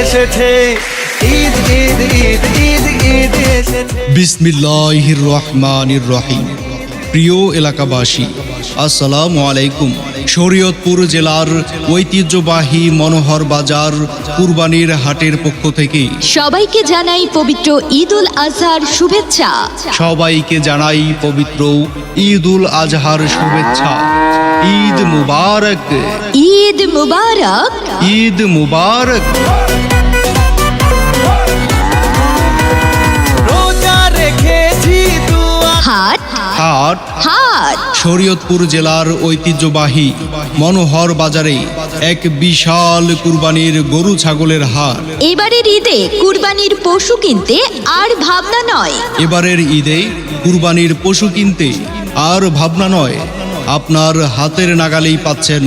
এসেছে। ঈদ ঈদ ঈদ ঈদ ঈদ এসেছে। বিসমিল্লাহির রহমানির রহিম প্রিয় এলাকাবাসী আসসালামু আলাইকুম। শরীয়তপুর জেলার ঐতিহ্যবাহী মনোহর বাজার কুরবানির হাটের পক্ষ থেকে সবাইকে জানাই পবিত্র ঈদ উল আজহার শুভেচ্ছা। সবাইকে জানাই পবিত্র ঈদ উল আজহার শুভেচ্ছা। ঈদ মুবারক। ঈদ মুবারক। ঈদ মুবারক। হাট। হাট। হাট। শরীয়তপুর জেলার ঐতিহ্যবাহী মনোহর বাজারে এক বিশাল কুরবানির গরু ছাগলের হাট। এবারের ঈদে কুরবানির পশু কিনতে আর ভাবনা নয়। এবারের ঈদে কুরবানির পশু কিনতে আর ভাবনা নয়। আপনার হাতের নাগালেই পাচ্ছেন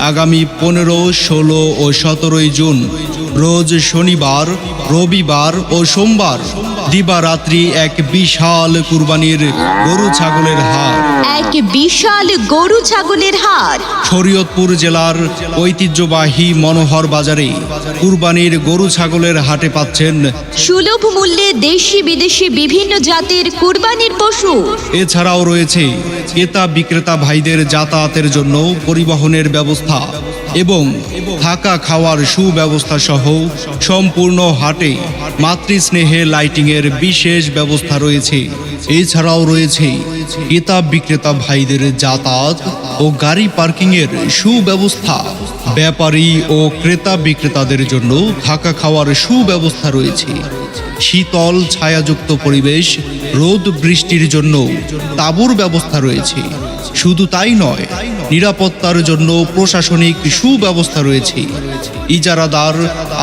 আগামী পনেরো ষোলো ও সতেরোই জুন রোজ শনিবার রবিবার ও সোমবার দিবারাত্রি এক বিশাল কুরবানির গরু ছাগলের হাট এক বিশাল গরু ছাগলের হাট শরীয়তপুর জেলার ঐতিহ্যবাহী মনোহর বাজারে কুরবানির গরু ছাগলের হাটে পাচ্ছেন সুলভ মূল্যে দেশি বিদেশি বিভিন্ন জাতের কুরবানির পশু। এছাড়াও রয়েছে ক্রেতা বিক্রেতা ভাইদের যাতায়াতের জন্য পরিবহনের ব্যবস্থা এবং থাকা খাওয়ার সুব্যবস্থা সহ সম্পূর্ণ হাটে মাতৃস্নেহে লাইটিংয়ের বিশেষ ব্যবস্থা রয়েছে। এছাড়াও রয়েছে ক্রেতা বিক্রেতা ভাইদের যাতায়াত ও গাড়ি পার্কিংয়ের সুব্যবস্থা। ব্যাপারী ও ক্রেতা বিক্রেতাদের জন্য থাকা খাওয়ার সুব্যবস্থা রয়েছে। শীতল ছায়াযুক্ত পরিবেশ, রোদ বৃষ্টির জন্য তাঁবুর ব্যবস্থা রয়েছে। শুধু তাই নয়, নিরাপত্তার জন্য প্রশাসনিক সুব্যবস্থা রয়েছে। ইজারাদার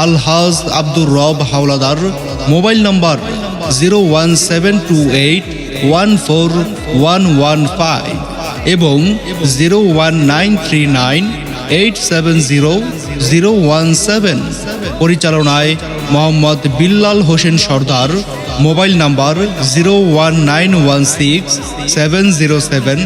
Alhaj Abdur Rab Howlader, mobile number zero one seven two eight one four one one five এবং zero one nine three nine eight seven zero zero one seven. পরিচালনায় Mohammad Billal Hossain Sardar. Mobile number zero one nine one six seven zero seven.